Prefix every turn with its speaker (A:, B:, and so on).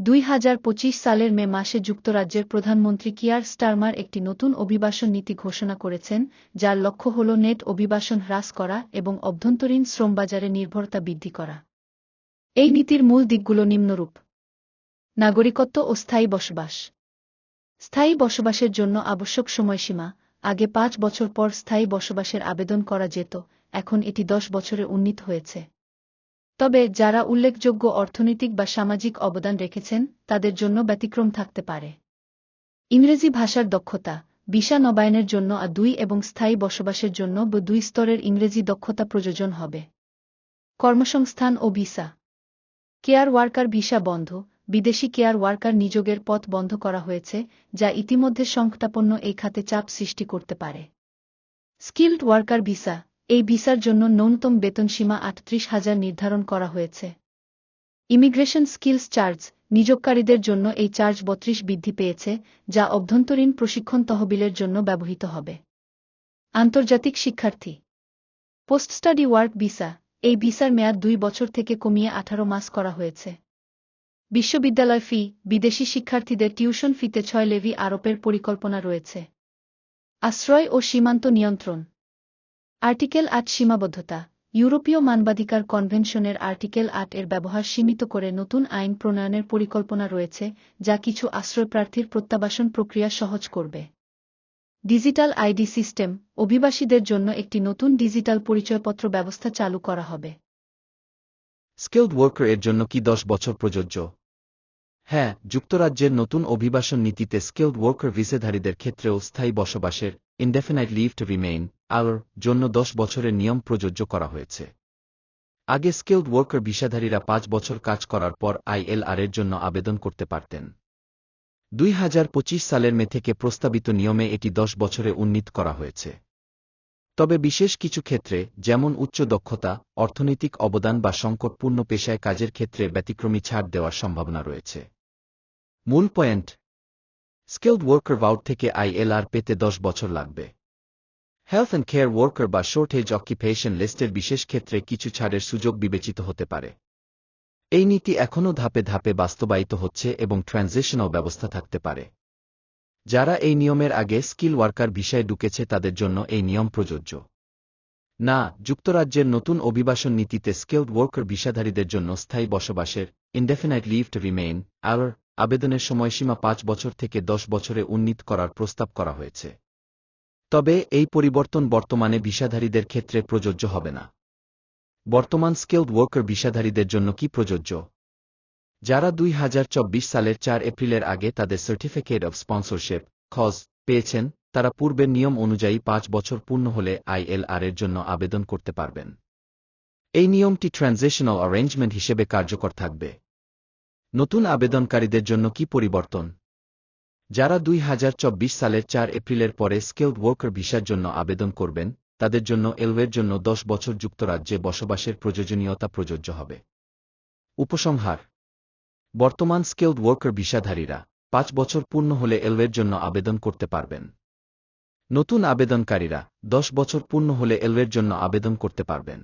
A: দুই হাজার পঁচিশ সালের মে মাসে যুক্তরাজ্যের প্রধানমন্ত্রী কিয়ার স্টারমার একটি নতুন অভিবাসন নীতি ঘোষণা করেছেন, যার লক্ষ্য হল নেট অভিবাসন হ্রাস করা এবং অভ্যন্তরীণ শ্রমবাজারে নির্ভরতা বৃদ্ধি করা। এই নীতির মূল দিকগুলো নিম্নরূপ। নাগরিকত্ব ও স্থায়ী বসবাস। স্থায়ী বসবাসের জন্য আবশ্যক সময়সীমা। আগে পাঁচ বছর পর স্থায়ী বসবাসের আবেদন করা যেত, এখন এটি দশ বছরে উন্নীত হয়েছে। তবে যারা উল্লেখযোগ্য অর্থনৈতিক বা সামাজিক অবদান রেখেছেন, তাদের জন্য ব্যতিক্রম থাকতে পারে। ইংরেজি ভাষার দক্ষতা, ভিসা নবায়নের জন্য আ দুই এবং স্থায়ী বসবাসের জন্য দুই স্তরের ইংরেজি দক্ষতা প্রযোজন হবে। কর্মসংস্থান ও ভিসা। কেয়ার ওয়ার্কার ভিসা বন্ধ, বিদেশি কেয়ার ওয়ার্কার নিযোগের পথ বন্ধ করা হয়েছে, যা ইতিমধ্যে সংকটাপন্ন এই খাতে চাপ সৃষ্টি করতে পারে। Skilled worker visa. এই ভিসার জন্য ন্যূনতম বেতন সীমা আটত্রিশ হাজার নির্ধারণ করা হয়েছে। ইমিগ্রেশন স্কিলস চার্জ নিযোগকারীদের জন্য এই চার্জ বত্রিশ বৃদ্ধি পেয়েছে, যা অভ্যন্তরীণ প্রশিক্ষণ তহবিলের জন্য ব্যবহৃত হবে। আন্তর্জাতিক শিক্ষার্থী। Post study work visa. এই ভিসার মেয়াদ দুই বছর থেকে কমিয়ে আঠারো মাস করা হয়েছে। বিশ্ববিদ্যালয় ফি, বিদেশি শিক্ষার্থীদের টিউশন ফিতে ছয় লেভি আরোপের পরিকল্পনা রয়েছে। আশ্রয় ও সীমান্ত নিয়ন্ত্রণ। আর্টিকেল আট সীমাবদ্ধতা। ইউরোপীয় মানবাধিকার কনভেনশনের আর্টিকেল আট এর ব্যবহার সীমিত করে নতুন আইন প্রণয়নের পরিকল্পনা রয়েছে, যা কিছু আশ্রয়প্রার্থীর প্রত্যাবাসন প্রক্রিয়া সহজ করবে। ডিজিটাল আইডি সিস্টেম, অভিবাসীদের জন্য একটি নতুন ডিজিটাল পরিচয়পত্র ব্যবস্থা চালু করা হবে।
B: স্কিলড ওয়ার্কার এর জন্য কি দশ বছর প্রযোজ্য? হ্যাঁ যুক্তরাজ্যের নতুন অভিবাসন নীতিতে স্কিলড ওয়ার্কার ভিসেধারীদের ক্ষেত্রেও স্থায়ী বসবাসের ইনডেফিনাইট লিভ টু রিমেইন আওয়ার জন্য দশ বছরের নিয়ম প্রযোজ্য করা হয়েছে। আগে স্কিলড ওয়ার্কার ভিসাধারীরা পাঁচ বছর কাজ করার পর আইএলআর এর জন্য আবেদন করতে পারতেন। দুই হাজার পঁচিশ সালের মে থেকে প্রস্তাবিত নিয়মে এটি দশ বছরে উন্নীত করা হয়েছে। তবে বিশেষ কিছু ক্ষেত্রে, যেমন উচ্চ দক্ষতা, অর্থনৈতিক অবদান বা সংকটপূর্ণ পেশায় কাজের ক্ষেত্রে ব্যতিক্রমী ছাড় দেওয়ার সম্ভাবনা রয়েছে। মূল পয়েন্ট। স্কিলড ওয়ার্কার ভাউট থেকে আইএলআর পেতে দশ বছর লাগবে। হেলথ অ্যান্ড কেয়ার ওয়ার্কার বা শর্টেজ অকুপেশন লিস্টের বিশেষ ক্ষেত্রে কিছু ছাড়ের সুযোগ বিবেচিত হতে পারে। এই নীতি এখনও ধাপে ধাপে বাস্তবায়িত হচ্ছে এবং ট্রানজিশনাল ব্যবস্থা থাকতে পারে। যারা এই নিয়মের আগে স্কিল ওয়ার্কার বিষয়ে ঢুকেছে তাদের জন্য এই নিয়ম প্রযোজ্য। না, যুক্তরাজ্যের নতুন অভিবাসন নীতিতে স্কিলড ওয়ার্কার ভিসাধারীদের জন্য স্থায়ী বসবাসের ইনডেফিনাইট লিভ টু রিমেইন আর আবেদনের সময়সীমা পাঁচ বছর থেকে দশ বছরে উন্নীত করার প্রস্তাব করা হয়েছে। তবে এই পরিবর্তন বর্তমানে ভিসাধারীদের ক্ষেত্রে প্রযোজ্য হবে না। বর্তমান স্কিলড ওয়ার্কার ভিসাধারীদের জন্য কি প্রযোজ্য? যারা দুই হাজার চব্বিশ সালের চার এপ্রিলের আগে তাদের সার্টিফিকেট অব স্পন্সরশিপ খজ পেয়েছেন, তারা পূর্বের নিয়ম অনুযায়ী পাঁচ বছর পূর্ণ হলে আইএলআর এর জন্য আবেদন করতে পারবেন। এই নিয়মটি ট্রানজিশনাল অ্যারেঞ্জমেন্ট হিসেবে কার্যকর থাকবে। নতুন আবেদনকারীদের জন্য কি পরিবর্তন? যারা দুই হাজার চব্বিশ সালের চার এপ্রিলের পরে স্কিলড ওয়ার্কার ভিসার জন্য আবেদন করবেন, তাদের জন্য এলওয়ের জন্য দশ বছর যুক্তরাজ্যে বসবাসের প্রয়োজনীয়তা প্রযোজ্য হবে। উপসংহার, বর্তমান স্কিলড ওয়ার্কার ভিসাধারীরা পাঁচ বছর পূর্ণ হলে এলওয়ের জন্য আবেদন করতে পারবেন। নতুন আবেদনকারীরা দশ বছর পূর্ণ হলে এলওয়ের জন্য আবেদন করতে পারবেন।